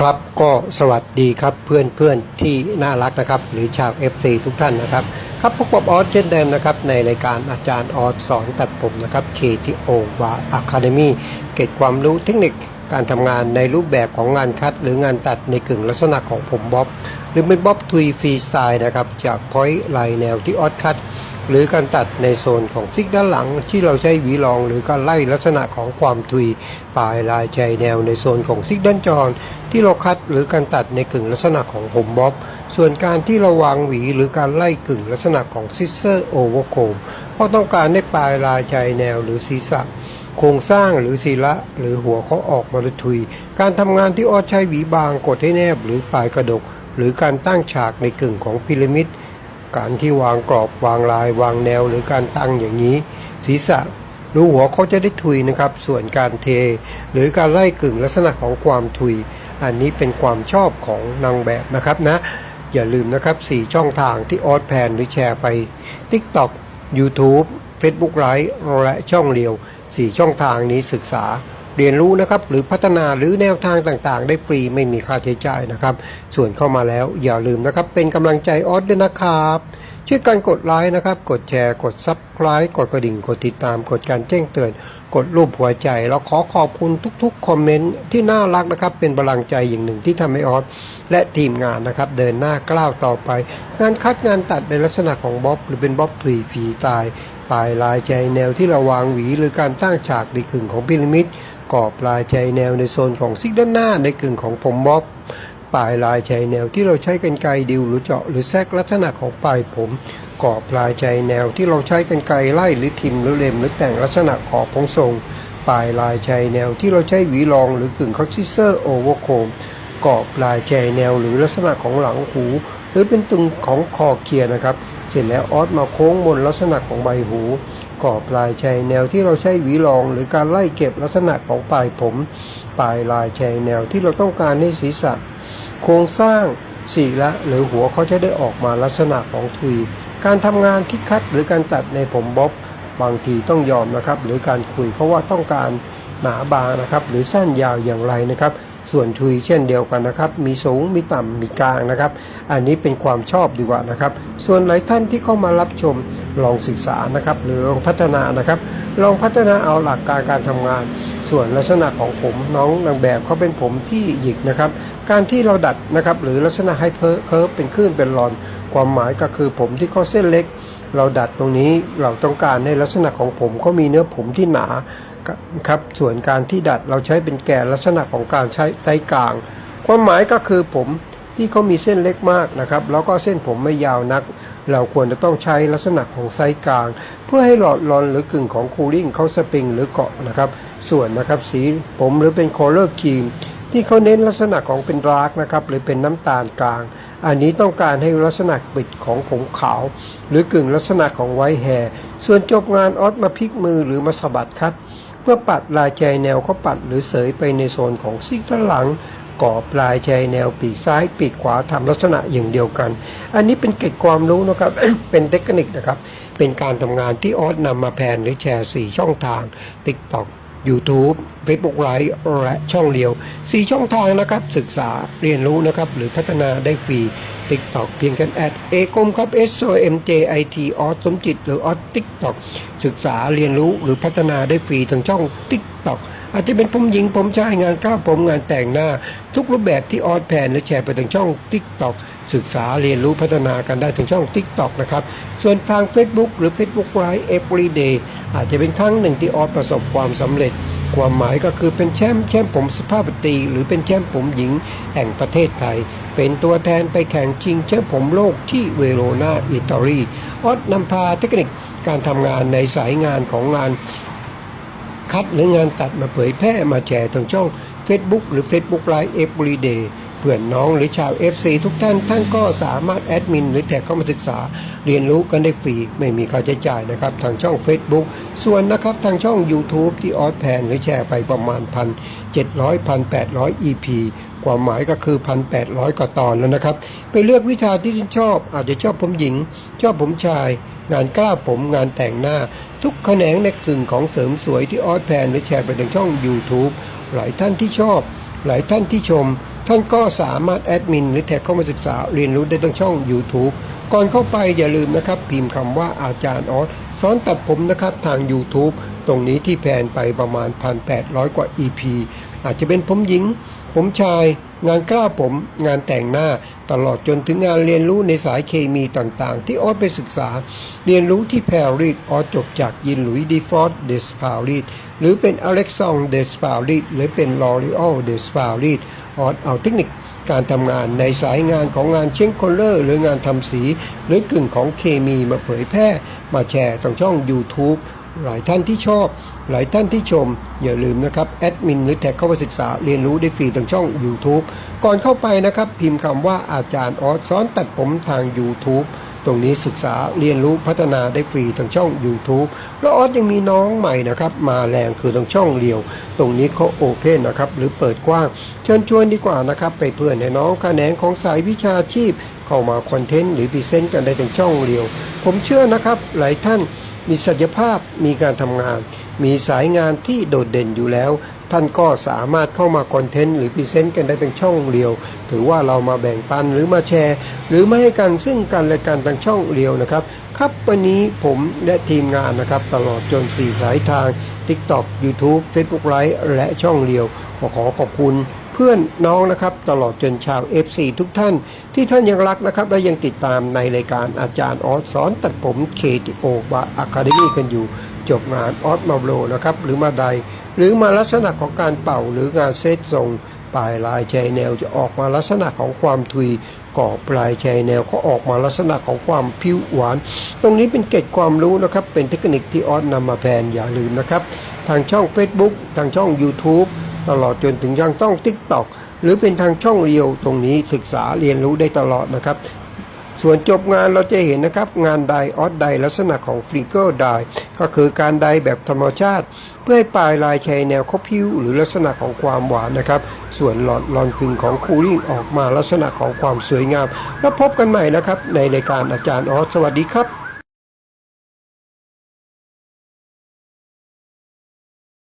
ครับก็สวัสดีครับเพื่อนเพื่อนที่น่ารักนะครับ หรือชาว FC ทุกท่านนะครับ ครับพบกับออสเช่นเดิมนะครับ ในรายการอาจารย์ออสสอนตัดผมนะครับ KTO วาอะคาเดมี่เก็บความรู้เทคนิค การทำงานในรูปแบบของงานคัดหรืองานตัดในกึ่งลักษณะของผมบ๊อบ หรือเป็นบ๊อบทุยฟรีสไตล์นะครับ จากพอยต์ลายแนวที่ออสคัดหรือการตัดในโซนของซิกด้านหลัง ที่เราใช้หวีรองหรือการไล่ลักษณะของความทุยปลายลายชายแนวในโซนของซิกด้านจร ที่เราคัดหรือการตัดในกึ่งลักษณะของผมบ๊อบ ส่วนการที่เราวางหวีหรือการไล่กึ่งลักษณะของซิสเซอร์โอเวอร์โคมเพราะต้องการให้ปลายลายชายแนวหรือศีรษะ โครงสร้างหรือศีละหรือหัวเขาออกมาลยทุย การทำงานที่ออดใช้หวีบางกดให้แนบหรือปลายกระดก หรือการตั้งฉากในกึ่งของพีระมิด การที่วางกรอบวางลายวางแนวหรือการตั้งอย่างนี้ ศีรษะรูหัวเขาจะได้ทุยนะครับ ส่วนการเท หรือการไล่กึ่งลักษณะของความทุย อันนี้เป็นความชอบของนางแบบนะครับนะ อย่าลืมนะครับ 4 ช่องทางที่ออสแพนหรือแชร์ไป TikTok YouTube Facebook ไลฟ์และช่องเรียว 4 ช่องทางนี้ศึกษาเรียนรู้นะครับหรือพัฒนาหรือแนวทางต่างๆ ได้ฟรีไม่มีค่าใช้จ่ายนะครับ ส่วนเข้ามาแล้วอย่าลืมนะครับ เป็นกำลังใจออสด้วยนะครับ ช่วยกันกดไลค์นะครับ กดแชร์กดซับสไคร b e กดกระดิ่งกดติดตาม กดการแจ้งเตือน กดรูปหัวใจ แล้วขอขอบคุณทุกๆ คอมเมนต์ที่น่ารักนะครับ เป็นพลังใจอย่างหนึ่งที่ทำให้ออสและทีมงานนะครับ เดินหน้าก้าวต่อไป งานคัดงานตัดในลักษณะของบ๊อบหรือเป็นบ๊อบถุยฝีตาย ปลายลายใจแนวที่เราวางหวีหรือการตั้งฉากในกึ่งของพีระมิดกรอบลายใจแนวในโซนของซิกด้านหน้าในกึ่งของผมบ๊อบปลายลายชายแนวที่เราใช้กันไกดิวหรือเจาะหรือแทรกลักษณะของปลายผมกรอบปลายชายแนวที่เราใช้กันไกรไล่หรือทิมหรือเล็มหรือแต่งลักษณะขอบของทรง ปลายลายชายแนวที่เราใช้หวีรองหรือกึ่งคัสซิเซอร์โอเวอร์โคมกรอบปลายชายแนวหรือลักษณะของหลังหู หรือเป็นตึงของคอเคียร์นะครับ เสร็จแล้วออสมาโค้งบนลักษณะของใบหูกรอบลายชายแนวที่เราใช้หวีรอง หรือการไล่เก็บลักษณะของปลายผมปลายลายชายแนวที่เราต้องการให้ศีรษะ โครงสร้างสีละหรือหัวเขาจะได้ออกมาลักษณะของทุย การทำงานที่คัดหรือการตัดในผมบ๊อบบางทีต้องยอมนะครับ หรือการคุยเขาว่าต้องการหนาบางนะครับ หรือสั้นยาวอย่างไรนะครับ ส่วนทุยเช่นเดียวกันนะครับ มีสูงมีต่ำมีกลางนะครับ อันนี้เป็นความชอบดีกว่านะครับ ส่วนหลายท่านที่เข้ามารับชมลองศึกษานะครับ หรือลองพัฒนานะครับ ลองพัฒนาเอาหลักการการทำงาน ส่วนลักษณะของผมน้องนางแบบเขาเป็นผมที่หยิกนะครับ การที่เราดัดนะครับ หรือลักษณะให้เพอเคิร์ฟเป็นคลื่นเป็นรอน ความหมายก็คือผมที่เขาเส้นเล็ก เราดัดตรงนี้เราต้องการในลักษณะของผมเขามีเนื้อผมที่หนาครับส่วนการที่ดัดเราใช้เป็นแก่ลักษณะของการใช้ไซส์กลาง ความหมายก็คือผมที่เขามีเส้นเล็กมากนะครับแล้วก็เส้นผมไม่ยาวนัก เราควรจะต้องใช้ลักษณะของไซส์กลาง เพื่อให้หลอดรอนหรือกึ่งของคูลิ่งเขาสปริงหรือเกาะนะครับ ส่วนนะครับสีผมหรือเป็น color cream ที่เขาเน้นลักษณะของเป็นดาร์กนะครับหรือเป็นน้ำตาลกลาง อันนี้ต้องการให้ลักษณะปิดของผมขาว หรือกึ่งลักษณะของไวท์แฮร์ส่วนจบงานออสมาพลิกมือหรือมาสะบัดคัด เพื่อปัดลายใจแนวเขาปัดหรือเสยไปในโซนของซีกด้านหลังกอบลายใจแนวปีกซ้ายปีกขวาทำลักษณะอย่างเดียวกัน อันนี้เป็นเกร็ดความรู้นะครับ เป็นเทคนิคนะครับ เป็นการทำงานที่ออสนำมาแพนหรือแชร์ 4 ช่องทาง TikTok YouTube Facebook Live และช่องเดียว 4 ช่องทางนะครับศึกษาเรียนรู้นะครับ หรือพัฒนาได้ฟรี TikTok เพียงกันแอดเอกมครับ S O M J I T ออสสมจิต หรือออส TikTok ศึกษาเรียนรู้หรือพัฒนาได้ฟรีทางช่อง TikTok อาจจะเป็นผมหญิงผมชายงานก้าวผมงานแต่งหน้า ทุกรูปแบบที่ออสแพนหรือแชร์ไปทางช่อง TikTok ศึกษาเรียนรู้พัฒนากันได้ทางช่อง TikTok นะครับ ส่วนทาง Facebook หรือ Facebook Live Everyday อาจจะเป็นครั้งหนึ่งที่ออสประสบความสำเร็จ ความหมายก็คือเป็นแชมป์แชมป์ผมสุภาพสตรีหรือเป็นแชมป์ผมหญิงแห่งประเทศไทย เป็นตัวแทนไปแข่งชิงแชมป์ผมโลกที่เวโรนาอิตาลีออสนำพาเทคนิคการทำงานในสายงานของงานคัดหรืองานตัดมาเผยแพร่มาแชร์ทางช่อง Facebook หรือ Facebook Live Everyday เพื่อนน้องหรือชาว FC ทุกท่านท่านก็สามารถแอดมินหรือแท็กเข้ามาศึกษา เรียนรู้กันได้ฟรี ไม่มีค่าใช้จ่ายนะครับ ทางช่อง Facebook ส่วนนะครับทางช่อง YouTube ที่ออสแพนหรือแชร์ไปประมาณพันเจ็ดร้อยพันแปดร้อย EP ความหมายก็คือ 1,800กว่าตอนแล้วนะครับ ไปเลือกวิชาที่ท่านชอบ อาจจะชอบผมหญิง ชอบผมชาย งานกล้าผมงานแต่งหน้า ทุกแขนงในสิ่งของเสริมสวยที่ออสแพนหรือแชร์ไปทางช่อง YouTube หลายท่านที่ชอบ หลายท่านที่ชม ท่านก็สามารถแอดมินหรือแท็กเข้ามาศึกษาเรียนรู้ได้ทั้งช่อง YouTube ก่อนเข้าไปอย่าลืมนะครับ พิมพ์คำว่าอาจารย์ออสสอนตัดผมนะครับทาง YouTube ตรงนี้ที่แพนไปประมาณ 1,800 กว่า EP อาจจะเป็นผมหญิง ผมชาย งานกล้าผม งานแต่งหน้า ตลอดจนถึงงานเรียนรู้ในสายเคมีต่างๆ ที่ออสไปศึกษา เรียนรู้ที่แพรรีดออสจบจากยินหลุยดีฟอร์ดเดสปารีดหรือเป็นอเล็กซองเดสปารีดหรือเป็นลอรีออลเดสปารีดออสเอาเทคนิคการทำงานในสายงานของงานเช็งโคลเลอร์ หรืองานทำสี หรือกึ่งของเคมีมาเผยแพร่ มาแชร์ทางช่อง YouTube หลายท่านที่ชอบ หลายท่านที่ชม อย่าลืมนะครับ แอดมินหรือแท็กเข้าไปศึกษาเรียนรู้ได้ฟรีทางช่อง YouTube ก่อนเข้าไปนะครับ พิมพ์คำว่าอาจารย์ออสสอนตัดผมทาง YouTube ตรงนี้ศึกษาเรียนรู้พัฒนาได้ฟรีทางช่อง YouTube แล้วออสยังมีน้องใหม่นะครับมาแรงคือทางช่องเดียว ตรงนี้เขาโอเพนนะครับหรือเปิดกว้าง เชิญชวนดีกว่านะครับไปเพื่อนให้น้องแขนงของสายวิชาชีพ เข้ามาคอนเทนต์หรือพรีเซนต์กันได้ทางช่องเดียว ผมเชื่อนะครับหลายท่านมีศักยภาพมีการทำงาน มีสายงานที่โดดเด่นอยู่แล้ว ท่านก็สามารถเข้ามาคอนเทนต์หรือพรีเซนต์กันได้ทางช่องเดียว ถือว่าเรามาแบ่งปันหรือมาแชร์ หรือมาให้กันซึ่งกันและกันทางช่องเดียวนะครับ ครับวันนี้ผมและทีมงานนะครับตลอดจน4สายทาง TikTok YouTube Facebook Live และช่องเดียวขอขอขอบคุณเพื่อนน้องนะครับตลอดจนชาว FC ทุกท่าน ที่ท่านยังรักนะครับ และยังติดตามในรายการอาจารย์ออสสอนตัดผม KTO บาอะคาเดมี่กันอยู่ จบงานออสมาโบรนะครับ หรือมาใด หรือมาลักษณะของการเป่าหรืองานเซตทรงปลายลายชายแนวจะออกมาลักษณะของความทุยก่อปลายชายแนวก็ออกมาลักษณะของความผิวหวาน ตรงนี้เป็นเกร็ดความรู้นะครับ เป็นเทคนิคที่ออสนำมาแพนอย่าลืมนะครับ ทางช่อง Facebook ทางช่อง YouTube ตลอดจนถึงยังต้อง TikTok หรือเป็นทางช่องเรียวตรงนี้ศึกษาเรียนรู้ได้ตลอดนะครับ ส่วนจบงานเราจะเห็นนะครับ งานไดออสไดลักษณะของฟริเกิลไดก็คือการไดแบบธรรมชาติ เพื่อให้ปลายลายชายแนวคบพิ้วหรือลักษณะของความหวานนะครับ ส่วนหลอดลอนกึ่งของคูลิ่งออกมาลักษณะของความสวยงาม แล้วพบกันใหม่นะครับ ในรายการอาจารย์ออสสวัสดีครับ